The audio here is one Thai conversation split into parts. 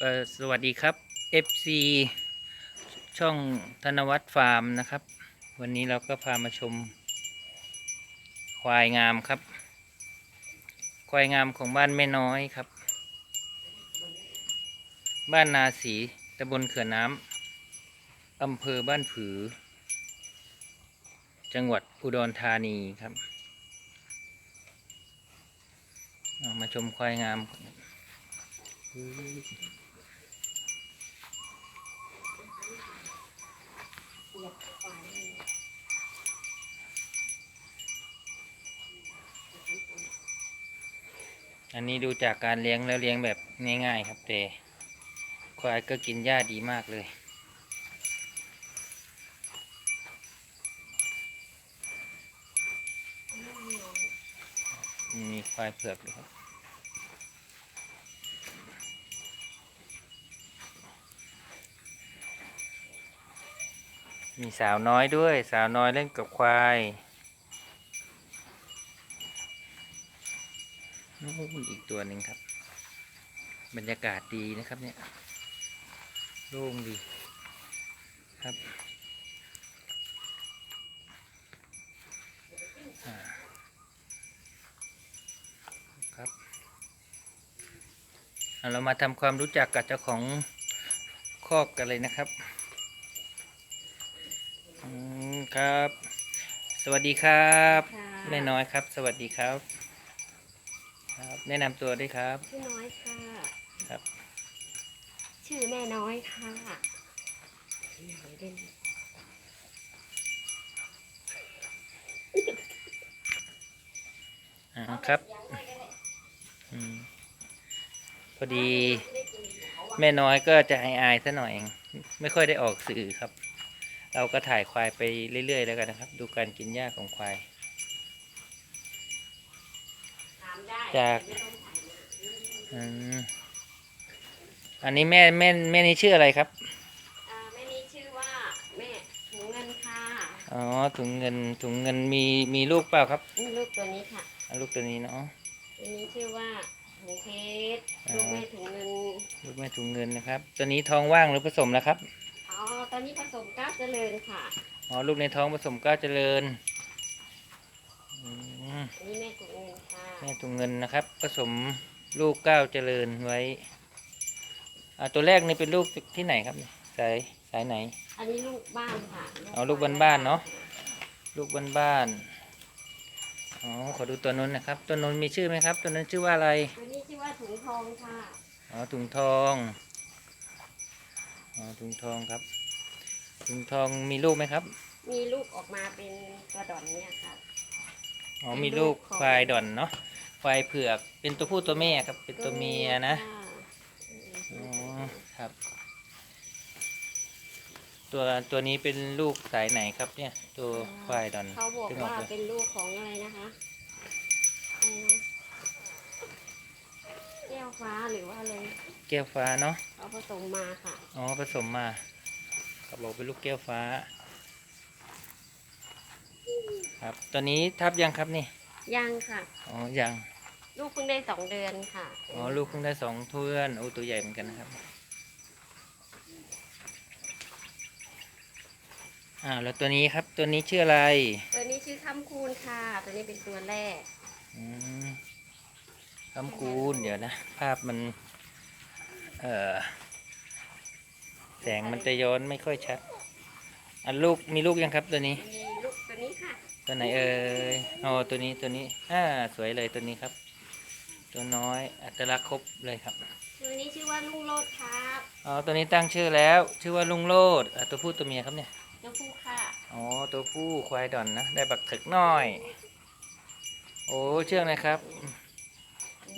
เออสวัสดีครับ FC ช่องธนวัฒน์ฟาร์มนะครับ วันนี้เราก็พามาชม ควายงามครับ ควายงามของบ้านแม่น้อยครับ บ้านนาสีตำบลเขื่อนน้ำอำเภอบ้านผือ จังหวัดอุดรธานีครับเอามาชมควายงาม อันนี้ดูจากการเลี้ยงแล้วเลี้ยงแบบง่ายๆครับแต่ควายก็กินหญ้าดีมากเลย มีควายเผือกด้วยครับ มีสาวน้อยด้วย สาวน้อยเล่นกับควายนู่นอีกตัวหนึ่งครับ บรรยากาศดีนะครับเนี่ยโล่งดีครับครับเอาเรามาทำความรู้จักกับเจ้าของคอกกันเลยนะครับ อืม ครับ สวัสดีครับ ค่ะ แม่น้อยครับ สวัสดีครับ ครับ แนะนำตัวด้วยครับ ชื่อน้อยค่ะครับ ชื่อแม่น้อยค่ะเล่นอ่าครับอืมพอดี แม่น้อยก็จะอายๆซะหน่อยเองไม่ค่อยได้ออกสื่อครับ เราก็ถ่ายควายไปเรื่อย ๆ แล้วกันนะครับ ดูการกินหญ้าของควายถามได้จากอืมอันนี้แม่แม่แม่นี่ชื่ออะไรครับอ่าแม่นี้ชื่อว่าแม่ถุงเงินค่ะอ๋อถุงเงินถุงเงินมีมีลูกเปล่าครับนี่ลูกตัวนี้ค่ะอะลูกตัวนี้เนาะตัวนี้ชื่อว่าถุงเพชรอ๋อลูกแม่ถุงเงินลูกแม่ถุงเงินนะครับ ตัวนี้ท้องว่างหรือผสมแล้วครับ อ๋อ ตอนนี้ผสมก้าวเจริญค่ะอ๋อลูกในท้องผสมก้าวเจริญอืมอันนี้แม่ถุงเงินค่ะแม่ถุงเงินนะครับ ผสมลูกก้าวเจริญไว้อ่าตัวแรกนี่เป็นลูกที่ไหนครับสายสายไหน อันนี้ลูกบ้านค่ะเอาลูกบ้านๆเนอะ ลูกบ้านๆอ๋อขอดูตัวนู้นนะครับ ตัวนู้นมีชื่อไหมครับ ตัวนั้นชื่อว่าอะไรตัวนี้ชื่อว่าถุงทองค่ะ อ๋อถุงทอง อ๋อถุงทองครับถุงทองมีลูกไหมครับ มีลูกออกมาเป็นกระดอนเนี่ยค่ะอ๋อเป็นมีลูลูกกของควายดอนเนาะควายเผือกเป็นตัวผู้ตัวแม่ครับ เป็นตัวเมียนะค่อ๋อครับ ตัวตัวนี้เป็นลูกสายไหนครับเนี่ย ตัวควายดอนเขาบอกที่ว่าเลยเป็นลูกของอะไรนะคะอะไรนะแก้ วฟ้าหรือว่าอะไรแก้วฟ้าเนาะเขาผสมมาค่ะอ๋อผสมมาเขาบอกเป็นลูกแก้วฟ้า ครับตัวนี้ทับยังครับนี่ยังค่ะ อ๋อยังลูกเพิ่งได้สองเดือนค่ะอ๋อลูกเพิ่งได้สองเทือนโอ้ตัวใหญ่เหมือนกันนะครับอ่าแล้วตัวนี้ครับตัวนี้ชื่ออะไร ตัวนี้ชื่อคำคูณค่ะ ตัวนี้เป็นตัวแรก อืม คำคูณเดี๋ยวนะ ภาพมัน เอ่อแสงมันจะย้อนไม่ค่อยชัดอะลูกมีลูกยังครับตัวนี้ มีลูกตัวนี้ค่ะ ตัวไหนเอ่ยอ๋อตัวนี้ตัวนี้อ่าสวยเลยตัวนี้ครับ ตัวน้อยอัตลักษณ์ครบเลยครับ ตัวนี้ชื่อว่าลุงโลดครับอ๋อตัวนี้ตั้งชื่อแล้ว ชื่อว่าลุงโลดอะตัวผู้ตัวเมียครับเนี่ยเจ้าผู้ค่ะ อ๋อตัวผู้ควายดอนนะ ได้บักถึกน้อย โอ้เชื่องนะครับ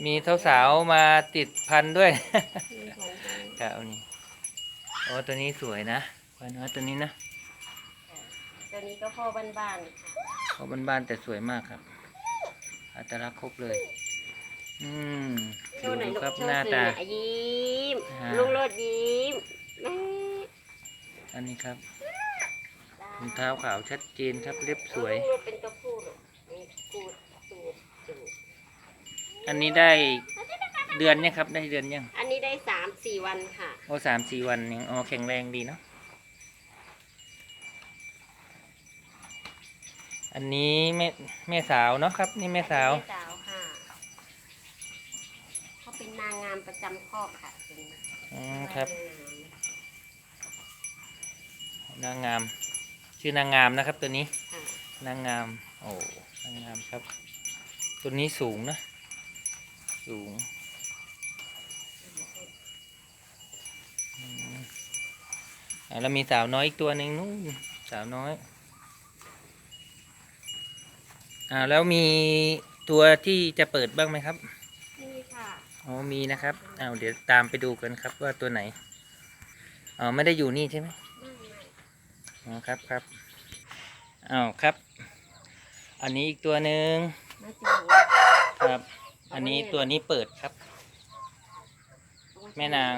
มีเท้าสาวๆมาติดพันด้วยมีของตัวครับเอานี่โอ้ตัวนี้สวยนะควายน้อยตัวนี้นะตัวนี้ก็พ่อบ้านๆค่ะเขาบ้านๆแต่สวยมากครับ อัตลักษณ์ครบเลย อืมโชดูว์หน่อยดูลูกครับโชหว์น้าสื่อตาหน่อยยิ้มอ่าลุงโลดยิ้มแม่อันนี้ครับถุงเท้าขาวชัดเจนครับเล็บสวยลุงโลดเป็นตัวผู้ลูกนี่กูดตูดตูด อันนี้ได้เดือนเนี่ยครับ ได้เดือนยังอันนี้ได้สามสี่วันค่ะ โอ้สามสี่วันยังอ๋อแข็งแรงดีเนาะอันนี้แม่แม่สาวเนาะครับ นี่แม่สาวแม่สาวค่ะเขาเป็นนางงามประจำคอกค่ะเป็นอืมครับนางงามนางงาม ชื่อนางงามนะครับ ตัวนี้ ค่ะนางงาม โอ้ นางงามครับ ตัวนี้สูงนะ สูงอืมอ่าแล้วมีสาวน้อยอีกตัวหนึ่งนู่นสาวน้อยอ่าแล้วมีตัวที่จะเปิดบ้างไหมครับนี่ค่ะอ๋อมีนะครับเอาเดี๋ยวตามไปดูกันครับว่าตัวไหนอ๋อไม่ได้อยู่นี่ใช่ไหมไม่ไม่อ๋อครับครับอ้าวครับ อันนี้อีกตัวหนึ่งมาจูครับ อันนี้ตัวนี้เปิดครับ แม่นาง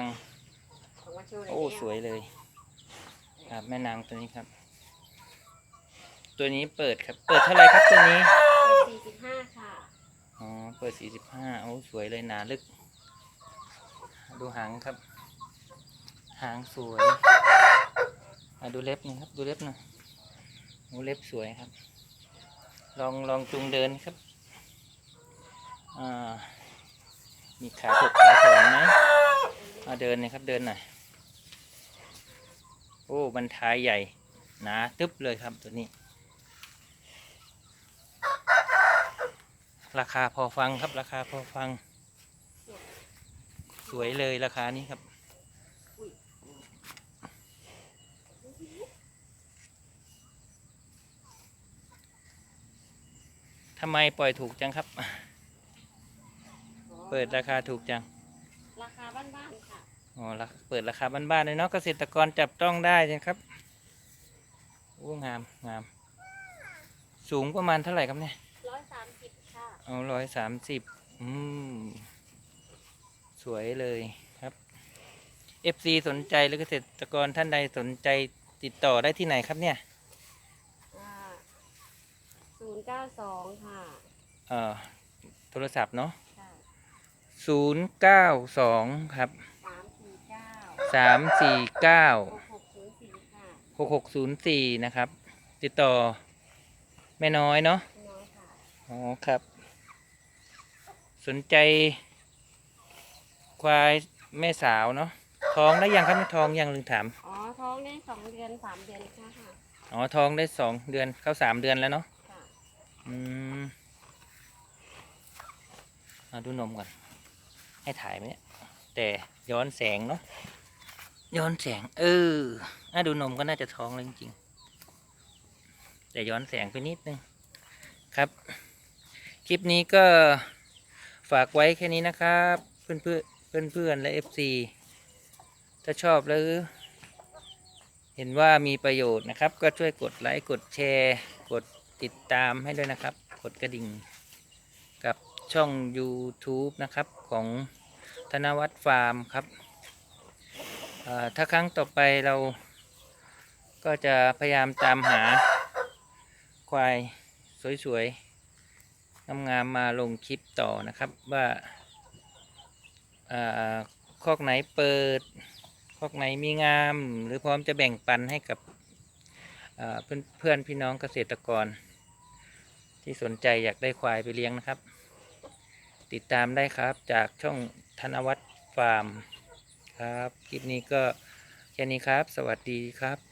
ของมาจูเลยโอ้สวยเลย ครับ แม่นางตัวนี้ครับ ตัวนี้เปิดครับ เปิดเท่าไหร่ครับตัวนี้สี่สิบห้าค่ะอ๋อเปิดสี่สิบห้าโอ้สวยเลยหนาลึก ดูหางครับ หางสวยอะดูเล็บหนี่อยครับ ดูเล็บหน่อยโอ้เล็บสวยครับ ลองลองจุงเดินครับอ่า มีขาถกขาถอนไหมาเดินนะครับเดินหน่อยโอ้บรรทายใหญ่หนาตึ๊บเลยครับตัวนี้ ราคาพอฟังครับราคาพอฟัง สวยเลยราคานี้ครับทำไมปล่อยถูกจังครับ เปิดราคาถูกจัง ราคาบ้านๆค่ะ อ๋อราเปิดราคาบ้านๆเลยเนาะเกษตรกรจับต้องได้ใช่ครับโอ้งามงาม สูงประมาณเท่าไหร่ครับเนี่ยร้อยสามสิบค่ะ เอาร้อยสามสิบอืม สวยเลยครับ FC สนใจหรือเกษตรกรท่านใดสนใจติดต่อได้ที่ไหนครับเนี่ยศูนย์เก้าสองค่ะ เอ่อ โทรศัพท์เนาะค่ะ ศูนย์เก้าสองครับสามสี่เก้าสามสี่เก้าหกหกศูนย์สี่ค่ะหกหกศูนย์สี่นะครับ ติดต่อแม่น้อยเนาะน้อยค่ะอ๋อครับ สนใจ ควายแม่สาวเนาะท้องได้ยังครับไม่ท้องยังลืมถามอ๋อท้องได้สองเดือนสามเดือนค่ะค่ะอ๋อท้องได้สองเดือนเข้าสามเดือนแล้วเนาะค่ะอืมมาดูนมก่อน ให้ถ่ายไหมเนี่ยแต่ย้อนแสงเนาะย้อนแสง เอออะดูนมก็น่าจะท้องแล้วจริงๆแต่ย้อนแสงไปนิดนึงครับ คลิปนี้ก็ฝากไว้แค่นี้นะครับ เพื่อนเพื่อนเพื่อนเพื่อนและ FC ถ้าชอบแล้วเห็นว่ามีประโยชน์นะครับ ก็ช่วยกดไลค์กดแชร์ กดติดตามให้ด้วยนะครับ กดกระดิ่ง กับช่อง YouTube นะครับของ ธนวัฒน์ฟาร์มครับ ถ้าครั้งต่อไปเราก็จะพยายามตามหาควายสวยๆ งามๆ มาลงคลิปต่อนะครับว่าอคอกไหนเปิด คอกไหนมีงาม หรือพร้อมจะแบ่งปันให้กับเอ่อเพื่อนเพื่อนพี่น้องเกษตรกร ที่สนใจอยากได้ควายไปเลี้ยงนะครับ ติดตามได้ครับจากช่อง ธนวัฒน์ฟาร์มครับ คลิปนี้ก็แค่นี้ครับ สวัสดีครับ